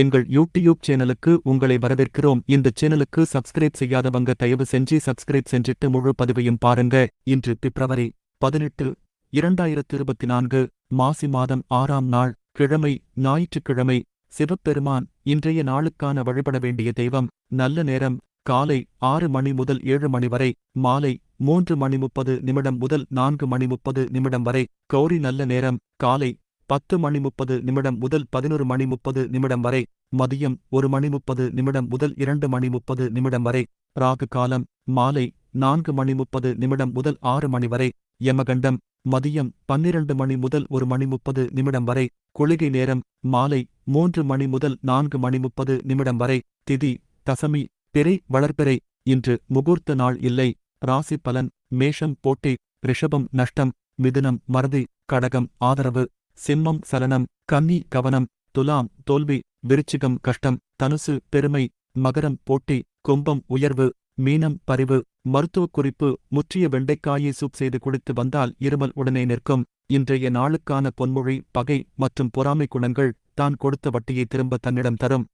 எங்கள் யூடியூப் சேனலுக்கு உங்களை வரவேற்கிறோம். இந்த சேனலுக்கு சப்ஸ்கிரைப் செய்யாதவங்க தயவு செஞ்சு சப்ஸ்கிரைப் செஞ்சிட்டு முழு பதிவையும் பாருங்க. இன்று பிப்ரவரி பதினெட்டு இரண்டாயிரத்து இருபத்தி நான்கு மாசி மாதம் ஆறாம் நாள் கிழமை ஞாயிற்றுக்கிழமை சிவபெருமான் இன்றைய நாளுக்கான வழிபட வேண்டிய தெய்வம். நல்ல நேரம் காலை ஆறு மணி முதல் ஏழு மணி வரை மாலை மூன்று மணி முப்பது நிமிடம் முதல் நான்கு மணி முப்பது நிமிடம் வரை. கௌரி நல்ல நேரம் காலை பத்து மணி முப்பது நிமிடம் முதல் பதினொரு மணி முப்பது நிமிடம் வரை மதியம் ஒரு மணி முப்பது நிமிடம் முதல் இரண்டு மணி முப்பது நிமிடம் வரை ராகு காலம் மாலை நான்கு மணி முப்பது நிமிடம் முதல் ஆறு மணி வரை யமகண்டம் மதியம் பன்னிரண்டு மணி முதல் ஒரு மணி முப்பது நிமிடம் வரை குளிகை நேரம் மாலை மூன்று மணி முதல் நான்கு மணி முப்பது நிமிடம் வரை திதி தசமி பிறை வளர்பிறை இன்று முகூர்த்த நாள் இல்லை ராசி பலன் மேஷம் போட்டி ரிஷபம் நஷ்டம் மிதுனம் மறதி கடகம் ஆதரவு சிம்மம் சலனம் கன்னி கவனம் துலாம் தோல்வி விருச்சிகம் கஷ்டம் தனுசு பெருமை மகரம் போட்டி கும்பம் உயர்வு மீனம் பரிவு மருத்துவக் குறிப்பு முற்றிய வெண்டைக்காயை சூப் செய்து குடித்து வந்தால் இருமல் உடனே நிற்கும். இன்றைய நாளுக்கான பொன்மொழி பகை மற்றும் பொறாமை குணங்கள் தான் கொடுத்த வட்டியை திரும்ப தன்னிடம் தரும்.